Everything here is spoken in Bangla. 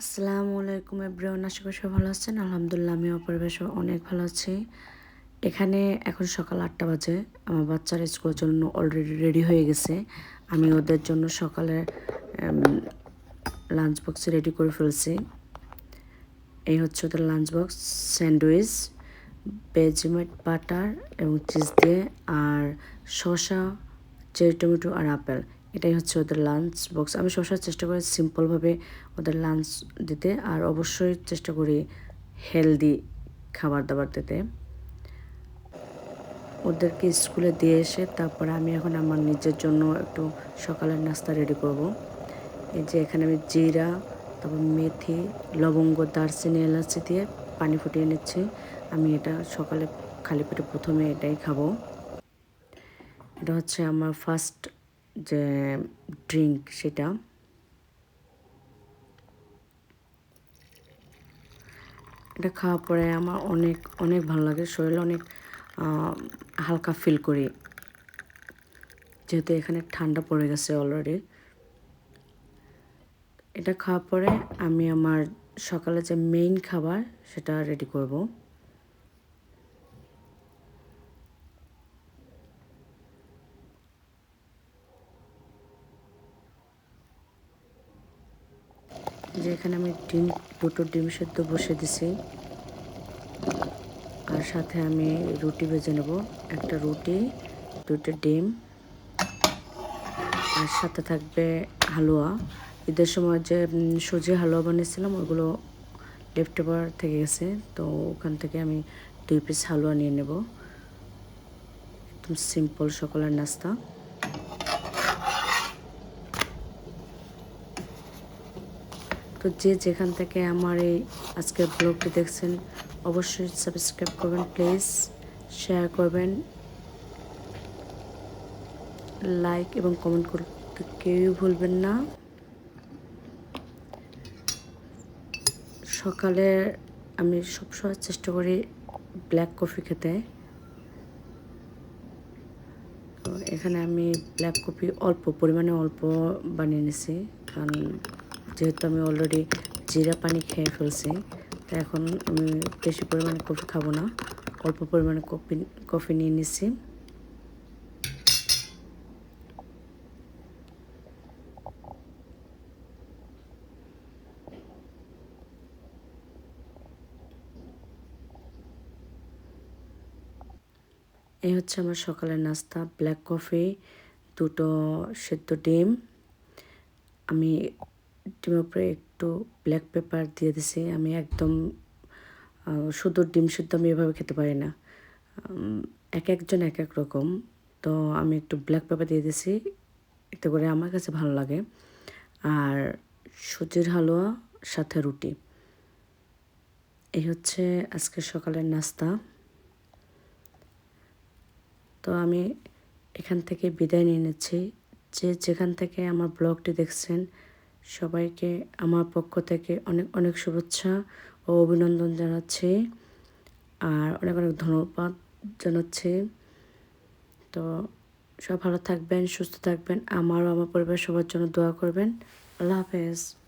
আসসালামু আলাইকুম এভরিওয়ান, আশা করি সবাই ভালো আছেন। আলহামদুলিল্লাহ আমিও পরিবেশ অনেক ভালো আছি। এখানে এখন সকাল আটটা বাজে। আমার বাচ্চার স্কুলের জন্য অলরেডি রেডি হয়ে গেছে। আমি ওদের জন্য সকালে লাঞ্চ বক্স রেডি করে ফেলছি। এই হচ্ছে ওদের lunch box sandwich Vegemite butter এবং চিজ দিয়ে, আর শসা চেরি টমেটো আর আপেল এটাই হচ্ছে ওদের লাঞ্চ বক্স আমি সবসময় চেষ্টা করি সিম্পলভাবে ওদের লাঞ্চ দিতে আর অবশ্যই চেষ্টা করি হেলদি খাবার দাবার দিতে। ওদেরকে স্কুলে দিয়ে এসে তারপরে আমি এখন আমার নিজের জন্য একটু সকালের নাস্তা রেডি করব। এই যে এখানে আমি জিরা, তারপর মেথি, লবঙ্গ, দারচিনি, এলাচি দিয়ে পানি ফুটিয়ে নিচ্ছি। আমি এটা সকালে খালি পেটে প্রথমে এটাই খাব। এটা হচ্ছে আমার ফার্স্ট যে ড্রিঙ্ক সেটা। এটা খাওয়ার পরে আমার অনেক অনেক ভালো লাগে, শরীরে অনেক হালকা ফিল করি। যেহেতু এখানে ঠান্ডা পড়ে গেছে অলরেডি এটা খাওয়ার পরে আমি আমার সকালে যে মেইন খাবার সেটা রেডি করব। যে এখানে আমি ডিম, দুটো ডিম সেদ্ধ বসে দিছি। আর সাথে আমি রুটি ভেজে নেব। একটা রুটি দুটো ডিম। আর সাথে থাকবে হালুয়া। ঈদের সময় যে সুজি হালুয়া বানিয়েছিলাম, ওগুলো লেফট ওভার থেকে গেছে। তো ওখান থেকে আমি দুই পিস হালুয়া নিয়ে নেব। একদম সিম্পল সকালের নাস্তা। তো যে যেখান থেকে আমার এই আজকের ব্লগটি দেখছেন, অবশ্যই সাবস্ক্রাইব করবেন প্লিজ শেয়ার করবেন লাইক এবং কমেন্ট করতে কেউই ভুলবেন না। সকালে আমি সবসময় চেষ্টা করি ব্ল্যাক কফি খেতে। তো এখানে আমি ব্ল্যাক কফি অল্প, পরিমাণে অল্প বানিয়ে নিছি, কারণ যেহেতু আমি অলরেডি জিরা পানি খেয়ে ফেলছি, তো এখন আমি বেশি পরিমাণে কফি খাব না। অল্প পরিমাণে কফি কফি নিয়ে নিচ্ছি। এই হচ্ছে আমার সকালের নাস্তা ব্ল্যাক কফি দুটো সেদ্ধ ডিম। আমি ডিমের উপরে একটু ব্ল্যাক পেপার দিয়ে দিছি। আমি একদম শুধু ডিম শুদ্ধ আমি এভাবে খেতে পারি না। এক একজন এক এক রকম। তো আমি একটু ব্ল্যাক পেপার দিয়ে দিছি। এতে করে আমার কাছে ভালো লাগে। আর সুজির হালুয়া, সাথে রুটি। এই হচ্ছে আজকে সকালের নাস্তা। তো আমি এখান থেকে বিদায় নিয়ে নিচ্ছি। যে যেখান থেকে আমার ব্লগটি দেখছেন সবাইকে আমার পক্ষ থেকে অনেক অনেক শুভেচ্ছা ও অভিনন্দন জানাচ্ছি। আর অনেক অনেক ধন্যবাদ জানাচ্ছি। তো সব ভালো থাকবেন, সুস্থ থাকবেন, আমারও, আমার পরিবার সবার জন্য দোয়া করবেন। আল্লাহ হাফেজ।